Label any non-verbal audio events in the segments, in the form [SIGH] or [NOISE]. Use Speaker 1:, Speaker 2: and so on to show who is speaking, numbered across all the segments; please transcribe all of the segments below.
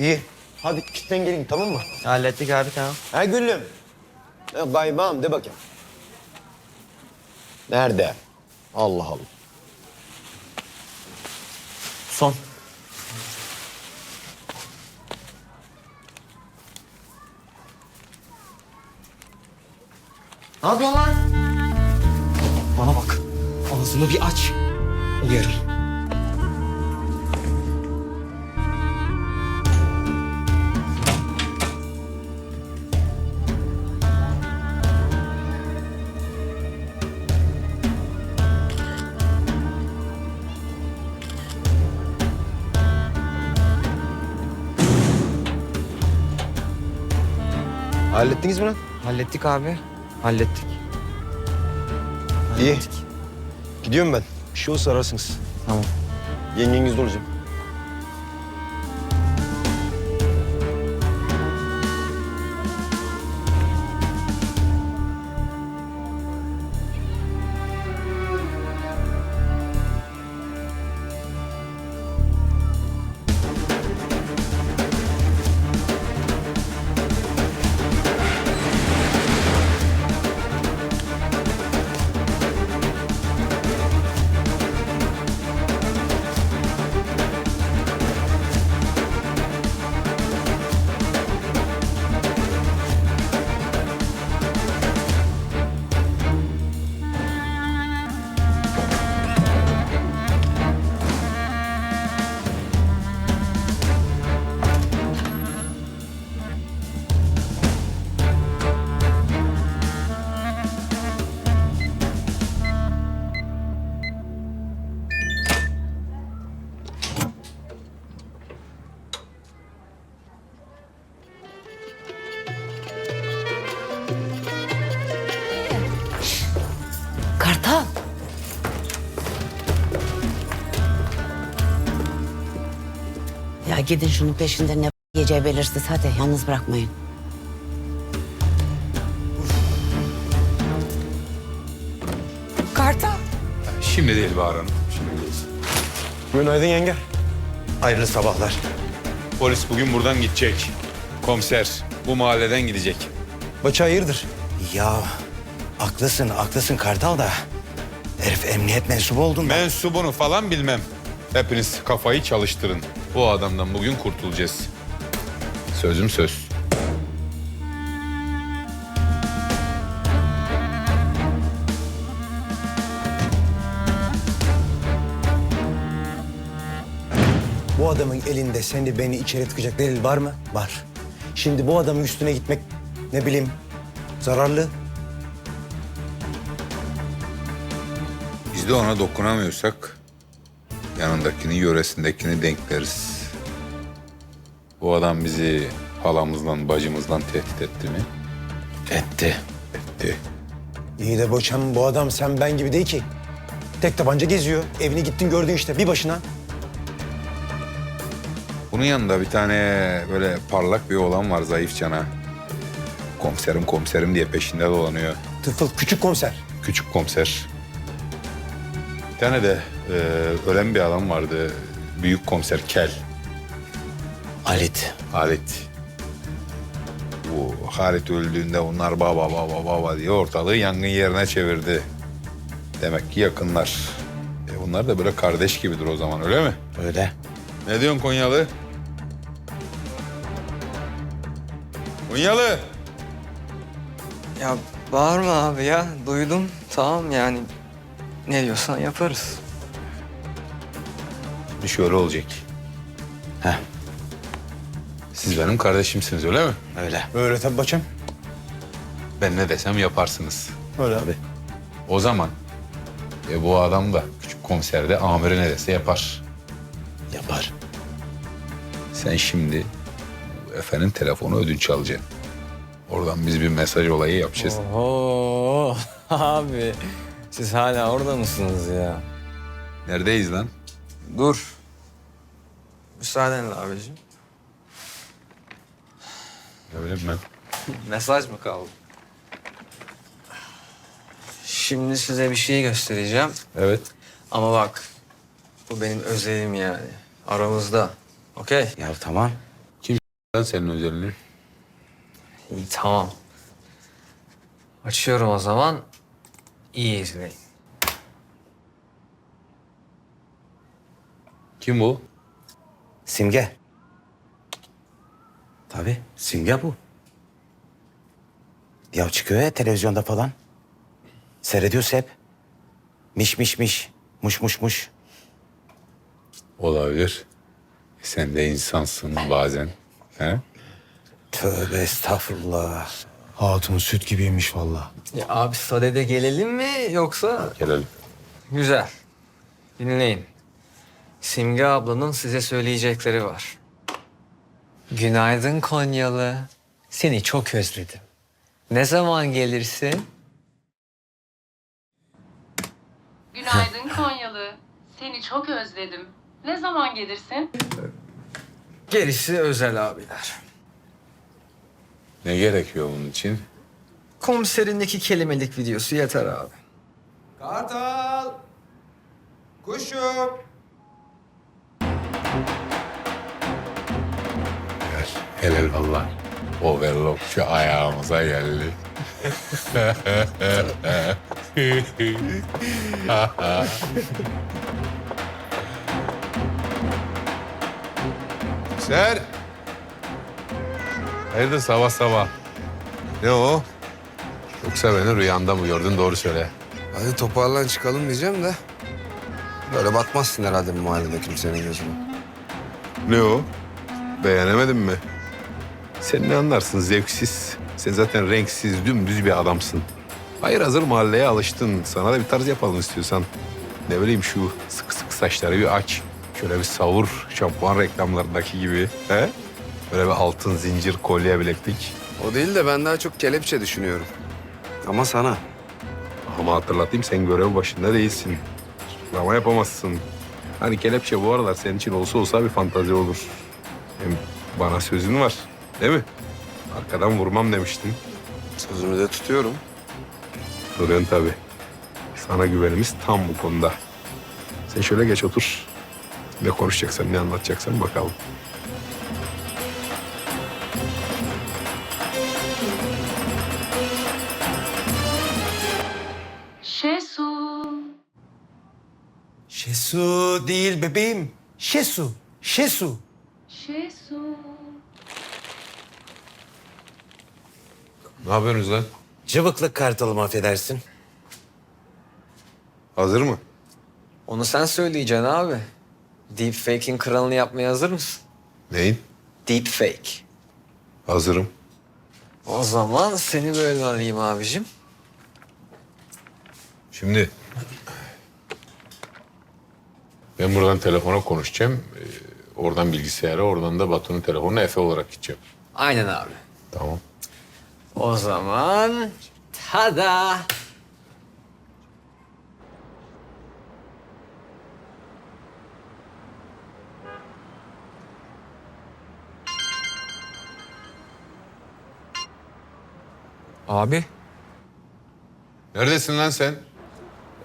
Speaker 1: İyi. Hadi kitten gelin tamam mı?
Speaker 2: Hallettik abi tamam.
Speaker 1: Ha gülüm. Ha, kaymağım de bakayım. Nerede? Allah Allah.
Speaker 2: Son. Ne yapıyorsun lan? Bana bak. Ağzını bir aç. Uyarırım.
Speaker 1: Hallettiniz mi lan?
Speaker 2: Hallettik abi. Hallettik.
Speaker 1: İyi. Gidiyorum ben. Bir şey olursa ararsınız.
Speaker 2: Tamam.
Speaker 1: Yengenizde olacağım.
Speaker 3: Gidin şunun peşinden ne gece belirsiz hadi yalnız bırakmayın. Kartal.
Speaker 4: Şimdi değil Bahar Hanım. Şimdi değil.
Speaker 1: Günaydın yenge.
Speaker 5: Hayırlı sabahlar.
Speaker 4: Polis bugün buradan gidecek. Komiser bu mahalleden gidecek.
Speaker 1: Başı hayırdır?
Speaker 5: Ya haklısın, haklısın Kartal da. Herif emniyet mensubu oldun da.
Speaker 4: Mensubunu falan bilmem. Hepiniz kafayı çalıştırın. Bu adamdan bugün kurtulacağız. Sözüm söz.
Speaker 1: Bu adamın elinde seni beni içeri tıkacak delil var mı? Var. Şimdi bu adamın üstüne gitmek ne bileyim zararlı.
Speaker 4: Biz de ona dokunamıyorsak yanındakini, yöresindekini denkleriz. Bu adam bizi halamızdan, bacımızdan tehdit etti mi?
Speaker 5: Etti.
Speaker 4: Etti.
Speaker 1: İyi de boçam bu adam sen ben gibi değil ki. Tek tabanca geziyor. Evine gittin gördün işte bir başına.
Speaker 4: Bunun yanında bir tane böyle parlak bir oğlan var zayıf cana. Komiserim komiserim diye peşinde dolanıyor.
Speaker 1: Tıfıl küçük komiser.
Speaker 4: Küçük komiser. Tane de e, ölen bir adam vardı. Büyük komiser Kel.
Speaker 5: Halit.
Speaker 4: Halit. Bu Halit öldüğünde onlar baba baba baba diye ortalığı yangın yerine çevirdi. Demek ki yakınlar. E bunlar da böyle kardeş gibidir o zaman öyle mi?
Speaker 5: Öyle.
Speaker 4: Ne diyorsun Konyalı? Konyalı.
Speaker 2: Ya bağırma abi ya. Duydum. Tamam yani. Ne diyorsan yaparız.
Speaker 4: Bir şöyle olacak.
Speaker 5: Heh.
Speaker 4: Siz benim kardeşimsiniz öyle mi?
Speaker 5: Öyle.
Speaker 1: Öyle tabii bacım.
Speaker 4: Ben ne desem yaparsınız.
Speaker 1: Öyle abi.
Speaker 4: O zaman e, bu adam da küçük komiserde amiri ne dese yapar.
Speaker 5: Yapar.
Speaker 4: Sen şimdi bu efendim telefonu ödünç alacaksın. Oradan biz bir mesaj olayı yapacağız.
Speaker 2: Oho [LAUGHS] abi. Siz hala orada mısınız ya?
Speaker 4: Neredeyiz lan?
Speaker 2: Dur. Müsaadenle abicim.
Speaker 4: Bileyim ben.
Speaker 2: Mesaj mı kaldı? Şimdi size bir şey göstereceğim.
Speaker 4: Evet.
Speaker 2: Ama bak. Bu benim özelim yani. Aramızda. Okey?
Speaker 5: Ya tamam.
Speaker 4: Kim [LAUGHS] Lan senin özelliğin.
Speaker 2: İyi tamam. Açıyorum o zaman. İyi izleyin.
Speaker 4: Kim o?
Speaker 5: Simge. Tabii Simge bu. Ya çıkıyor ya televizyonda falan. Seyrediyoruz hep. Miş miş miş. Muş muş muş.
Speaker 4: Olabilir. E Sen de insansın bazen. He?
Speaker 5: Tövbe estağfurullah.
Speaker 1: Hatun süt gibiymiş vallahi.
Speaker 2: Ya abi sadede gelelim mi yoksa?
Speaker 4: Gelelim.
Speaker 2: Güzel. Dinleyin. Simge ablanın size söyleyecekleri var. Günaydın Konyalı. Seni çok özledim. Ne zaman gelirsin?
Speaker 6: Günaydın Konyalı. Seni çok özledim. Ne zaman gelirsin?
Speaker 2: Gerisi özel abiler.
Speaker 4: Ne gerekiyor bunun için?
Speaker 2: Komiserindeki kelimelik videosu yeter abi.
Speaker 7: Kartal! Kuşum!
Speaker 4: Gel. Helal valla. Overlock şu ayağımıza geldi. Ser. Hayırdır sabah sabah? Ne o? Yoksa beni rüyanda mı gördün doğru söyle.
Speaker 7: Hadi toparlan çıkalım diyeceğim de. Böyle batmazsın herhalde bu mahallede kimsenin gözüne.
Speaker 4: Ne o? Beğenemedin mi? Sen ne anlarsın zevksiz. Sen zaten renksiz, dümdüz bir adamsın. Hayır hazır mahalleye alıştın. Sana da bir tarz yapalım istiyorsan. Ne bileyim şu sık sık saçları bir aç. Şöyle bir savur şampuan reklamlarındaki gibi. He? Böyle bir altın zincir kolye bileklik.
Speaker 7: O değil de ben daha çok kelepçe düşünüyorum. Ama sana.
Speaker 4: Ama hatırlatayım sen görev başında değilsin. Ama yapamazsın. Hani kelepçe bu aralar senin için olsa olsa bir fantazi olur. Hem bana sözün var değil mi? Arkadan vurmam demiştin.
Speaker 7: Sözümü de tutuyorum.
Speaker 4: Duruyorsun tabii. Sana güvenimiz tam bu konuda. Sen şöyle geç otur. Ne konuşacaksan, ne anlatacaksan bakalım.
Speaker 6: Şesu
Speaker 1: değil bebeğim. Şesu. Şesu.
Speaker 6: Şesu.
Speaker 4: Ne yapıyorsunuz lan?
Speaker 5: Cıvıklık kartalım affedersin.
Speaker 4: Hazır mı?
Speaker 2: Onu sen söyleyeceksin abi. Deepfake'in kralını yapmaya hazır mısın?
Speaker 4: Neyin?
Speaker 2: Deepfake.
Speaker 4: Hazırım.
Speaker 2: O zaman seni böyle alayım abicim.
Speaker 4: Şimdi... Ben buradan telefona konuşacağım. Ee, oradan bilgisayara, oradan da Batu'nun telefonuna Efe olarak gideceğim.
Speaker 2: Aynen abi.
Speaker 4: Tamam.
Speaker 2: O zaman tada.
Speaker 8: Abi,
Speaker 4: Neredesin lan sen?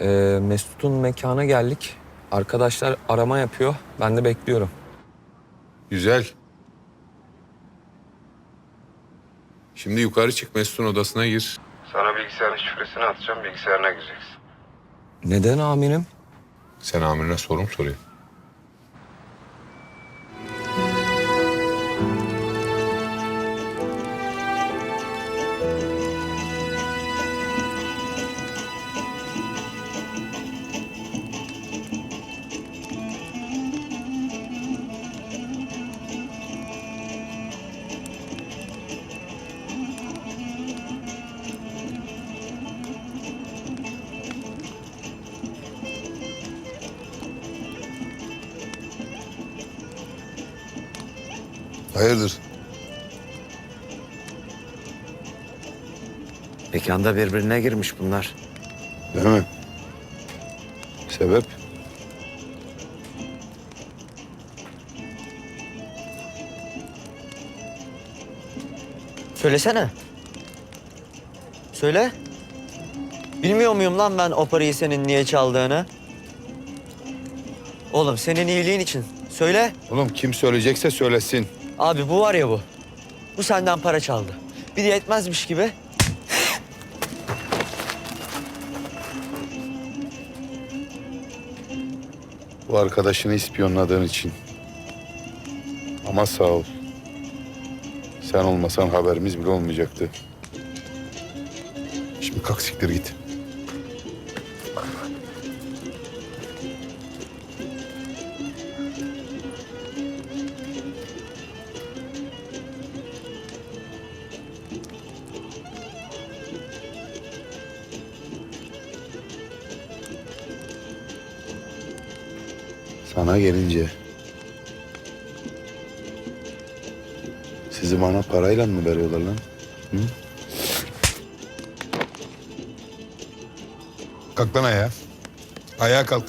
Speaker 8: e, Mesut'un mekana geldik. Arkadaşlar arama yapıyor. Ben de bekliyorum.
Speaker 4: Güzel. Şimdi yukarı çık Mesut'un odasına gir.
Speaker 7: Sana bilgisayarın şifresini atacağım, bilgisayarına gireceksin.
Speaker 8: Neden amirim?
Speaker 4: Sen amirine sorum soruyor.
Speaker 7: Hayırdır?
Speaker 5: Mekanda birbirine girmiş bunlar.
Speaker 4: Değil mi? Sebep?
Speaker 9: Söylesene. Söyle. Bilmiyor muyum lan ben o parayı senin niye çaldığını? Oğlum senin iyiliğin için. Söyle.
Speaker 4: Oğlum kim söyleyecekse söylesin.
Speaker 9: Abi bu var ya bu. Bu senden para çaldı. Bir de yetmezmiş gibi
Speaker 4: Bu arkadaşını ispiyonladığın için. Ama sağ ol. Sen olmasan haberimiz bile olmayacaktı. Şimdi kalk siktir git. Sana gelince... Sizi bana parayla mı veriyorlar lan? Hı? Kalk lan ayağa. Ayağa kalk.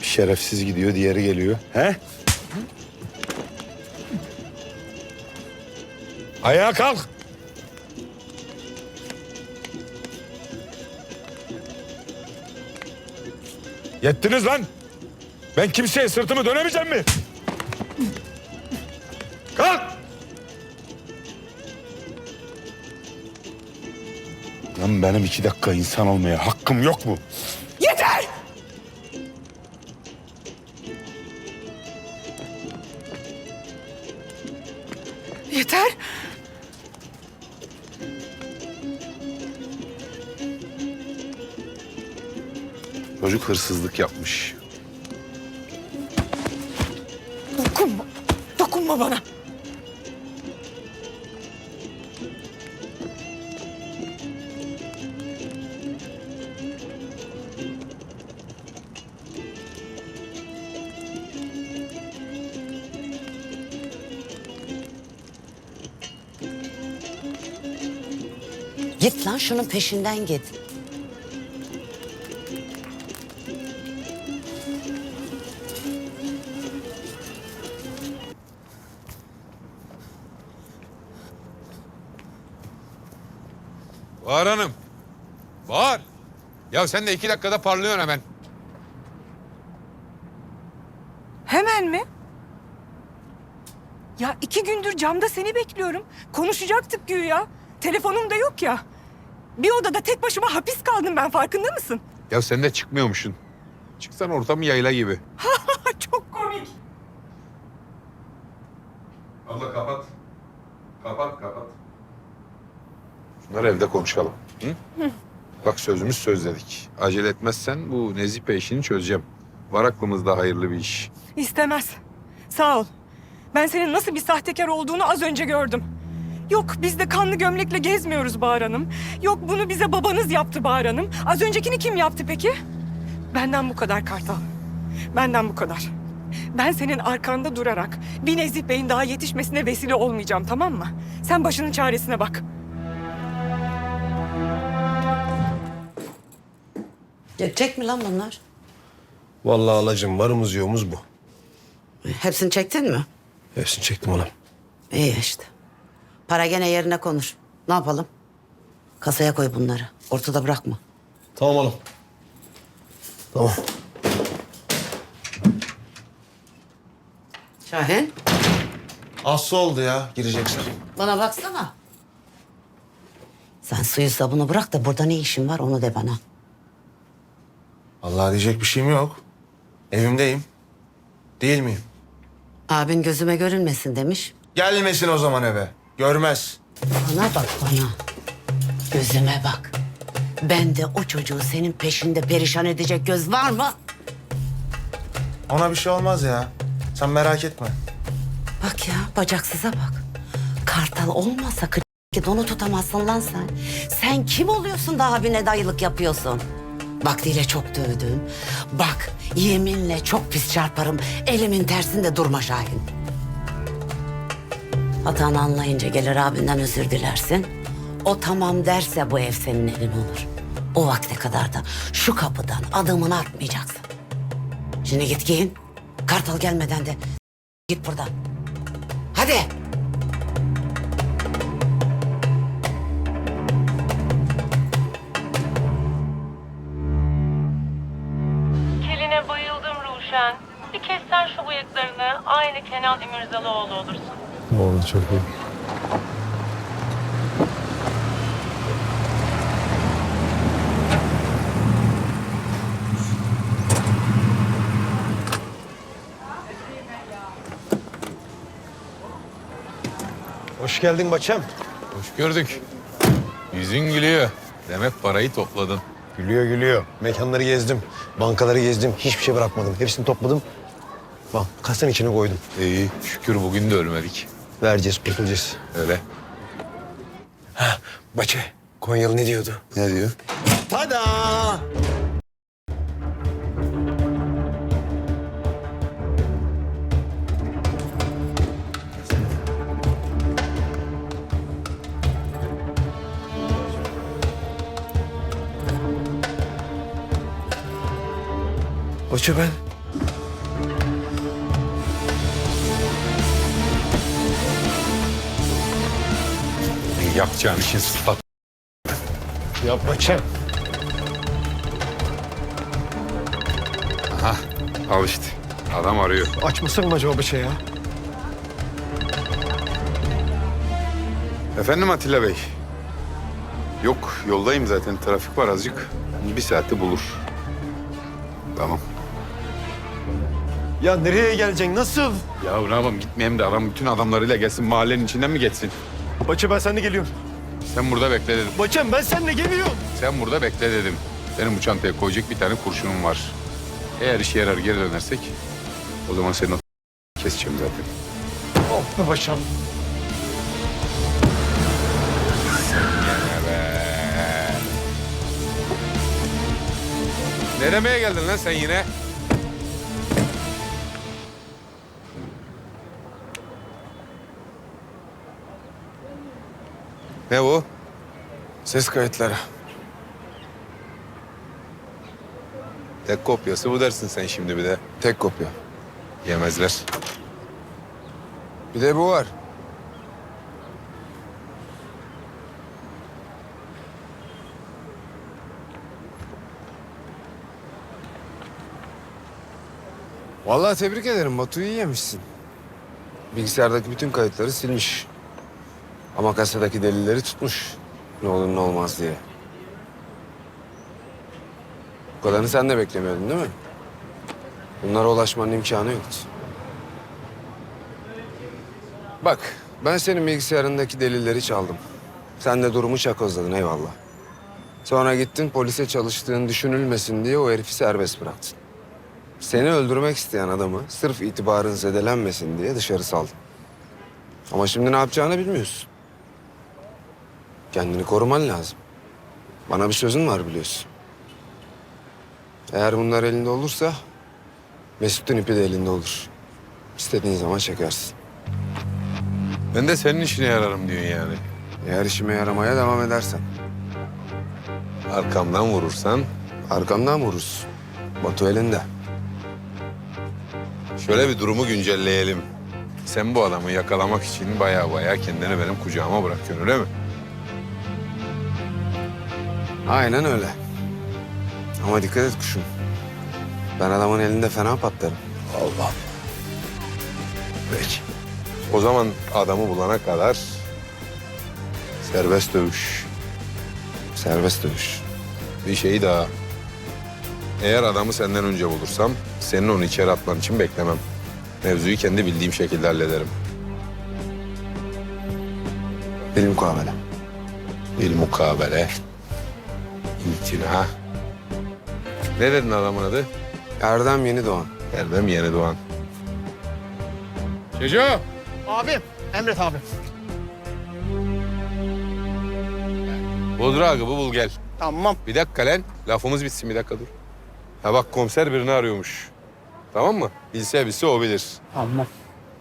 Speaker 4: Bir şerefsiz gidiyor, diğeri geliyor. He? Ayağa kalk. Yettiniz lan. Ben kimseye sırtımı dönemeyeceğim mi? Kalk! Lan benim iki dakika insan olmaya hakkım yok mu? Hırsızlık yapmış.
Speaker 10: Dokunma. Dokunma bana.
Speaker 3: Git lan şunun peşinden git.
Speaker 4: Bağır hanım. Bağır. Ya sen de iki dakikada parlıyorsun hemen.
Speaker 10: Hemen mi? Ya iki gündür camda seni bekliyorum. Konuşacaktık güya. Telefonum da yok ya. Bir odada tek başıma hapis kaldım ben farkında mısın?
Speaker 4: Ya sen de çıkmıyormuşsun. Çıksan ortam yayla gibi.
Speaker 10: Çok
Speaker 4: Şunları evde konuşalım. Hı? Bak sözümüz söz dedik. Acele etmezsen bu Nezipe işini çözeceğim. Var aklımızda hayırlı bir iş.
Speaker 10: İstemez. Sağ ol. Ben senin nasıl bir sahtekar olduğunu az önce gördüm. Yok biz de kanlı gömlekle gezmiyoruz Bahar Hanım. Yok bunu bize babanız yaptı Bahar Hanım. Az öncekini kim yaptı peki? Benden bu kadar Kartal. Benden bu kadar. Ben senin arkanda durarak bir Nezih Bey'in daha yetişmesine vesile olmayacağım tamam mı? Sen başının çaresine bak.
Speaker 3: Çekecek mi lan bunlar?
Speaker 1: Vallahi alacım varımız yoğumuz bu.
Speaker 3: Hepsini çektin mi?
Speaker 1: Hepsini çektim oğlum.
Speaker 3: İyi işte. Para gene yerine konur. Ne yapalım? Kasaya koy bunları. Ortada bırakma.
Speaker 1: Tamam oğlum. Tamam.
Speaker 3: Şahin
Speaker 1: Aslı oldu ya gireceksin.
Speaker 3: bana baksana. Sen suyu sabunu bırak da burada ne işin var onu de bana.
Speaker 1: Vallahi diyecek bir şeyim yok. Evimdeyim. Değil miyim?
Speaker 3: Abin gözüme görünmesin demiş.
Speaker 1: Gelmesin o zaman eve. Görmez.
Speaker 3: Bana bak bana. Gözüme bak. Bende o çocuğu senin peşinde perişan edecek göz var mı?
Speaker 1: Ona bir şey olmaz ya. Sen merak etme.
Speaker 3: Bak ya bacaksıza bak. Kartal olmasa kı ki donu tutamazsın lan sen. Sen kim oluyorsun da abine dayılık yapıyorsun? Vaktiyle çok dövdüm. Bak yeminle çok pis çarparım. Elimin tersinde durma Şahin. Hatanı anlayınca gelir abinden özür dilersin. O tamam derse bu ev senin elin olur. O vakte kadar da şu kapıdan adımını atmayacaksın. Şimdi git giyin. Kartal gelmeden de git buradan. Hadi.
Speaker 6: Aynı Kenan İmirzalıoğlu olursun.
Speaker 4: Oldu çok iyi.
Speaker 1: Hoş geldin Baçam.
Speaker 4: Hoş gördük. Yüzün gülüyor. Demek parayı topladın.
Speaker 1: Gülüyor gülüyor. Mekanları gezdim, bankaları gezdim. Hiçbir şey bırakmadım. Hepsini topladım. Bak kasanın içine koydum.
Speaker 4: İyi şükür bugün de ölmedik.
Speaker 1: Vereceğiz, kurtulacağız.
Speaker 4: Öyle.
Speaker 1: Baçı, Konyalı ne diyordu?
Speaker 7: Ne diyor?
Speaker 1: Tada! Baçı ben.
Speaker 4: Yakacağın işin sıfat.
Speaker 1: Ya Baçı.
Speaker 4: Aha al işte. Adam arıyor.
Speaker 1: Açmasak mı acaba Baçı ya?
Speaker 4: Efendim Atilla Bey. Yok yoldayım zaten trafik var azıcık. Bir saati bulur. Tamam.
Speaker 1: Ya nereye geleceksin? Nasıl?
Speaker 4: Ya ne yapalım gitmeyeyim de adam bütün adamlarıyla gelsin mahallenin içinden mi geçsin?
Speaker 1: Baçı ben seninle geliyorum.
Speaker 4: Sen burada bekle dedim.
Speaker 1: Baçım ben seninle geliyorum.
Speaker 4: Sen burada bekle dedim. Benim bu çantaya koyacak bir tane kurşunum var. Eğer işe yarar geri dönersek o zaman senin [LAUGHS] keseceğim zaten.
Speaker 1: Of be Baçam.
Speaker 4: Ne demeye geldin lan sen yine? Ne bu?
Speaker 7: Ses kayıtları.
Speaker 4: Tek kopyası bu dersin sen şimdi bir de.
Speaker 7: Tek kopya.
Speaker 4: Yemezler.
Speaker 7: Bir de bu var. Vallahi tebrik ederim Batu'yu yemişsin. Bilgisayardaki bütün kayıtları silmiş. Ama kasadaki delilleri tutmuş. Ne olur ne olmaz diye. Bu kadarını sen de beklemiyordun değil mi? Bunlara ulaşmanın imkanı yoktu. Bak, ben senin bilgisayarındaki delilleri çaldım. Sen de durumu çakozladın eyvallah. Sonra gittin polise çalıştığın düşünülmesin diye o herifi serbest bıraktın. Seni öldürmek isteyen adamı sırf itibarın zedelenmesin diye dışarı saldın. Ama şimdi ne yapacağını bilmiyorsun. Kendini koruman lazım. Bana bir sözün var biliyorsun. Eğer bunlar elinde olursa Mesut'un ipi de elinde olur. İstediğin zaman çekersin.
Speaker 4: Ben de senin işine yararım diyorsun yani.
Speaker 7: Eğer işime yaramaya devam edersen.
Speaker 4: Arkamdan vurursan
Speaker 7: Arkamdan vurursun. Batu elinde.
Speaker 4: şöyle bir durumu güncelleyelim. Sen bu adamı yakalamak için baya baya kendini benim kucağıma bırakıyorsun öyle mi?
Speaker 7: Aynen öyle. Ama dikkat et kuşum. Ben adamın elinde fena patlarım.
Speaker 4: Allah. Peki. O zaman adamı bulana kadar serbest dövüş.
Speaker 7: Serbest dövüş.
Speaker 4: Bir şey daha. Eğer adamı senden önce bulursam senin onu içeri atman için beklemem. Mevzuyu kendi bildiğim şekilde hallederim.
Speaker 7: Benim mukavele.
Speaker 4: İmtina. Ne dedin adamın adı?
Speaker 7: Erdem Yeni Doğan.
Speaker 4: Erdem Yeni Doğan. Çocuğu.
Speaker 1: Abim, Emret abi.
Speaker 4: Bodra agıbı bul gel.
Speaker 1: Tamam.
Speaker 4: Bir dakika lan. Lafımız bitsin bir dakika dur. Ha bak komiser birini arıyormuş. Tamam mı? Bilse bilse o bilir.
Speaker 1: Tamam.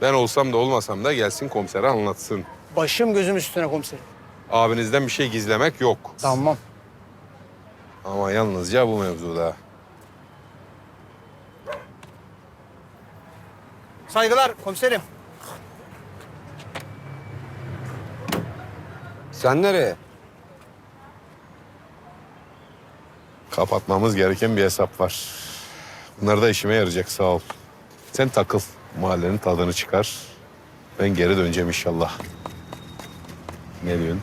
Speaker 4: Ben olsam da olmasam da gelsin komisere anlatsın.
Speaker 1: Başım gözüm üstüne komiserim.
Speaker 4: Abinizden bir şey gizlemek yok.
Speaker 1: Tamam.
Speaker 4: Ama yalnızca bu mevzuda.
Speaker 1: Saygılar komiserim.
Speaker 7: Sen nereye?
Speaker 4: Kapatmamız gereken bir hesap var. Bunlar da işime yarayacak sağ ol. Sen takıl. mahallenin tadını çıkar. Ben geri döneceğim inşallah. Ne diyorsun?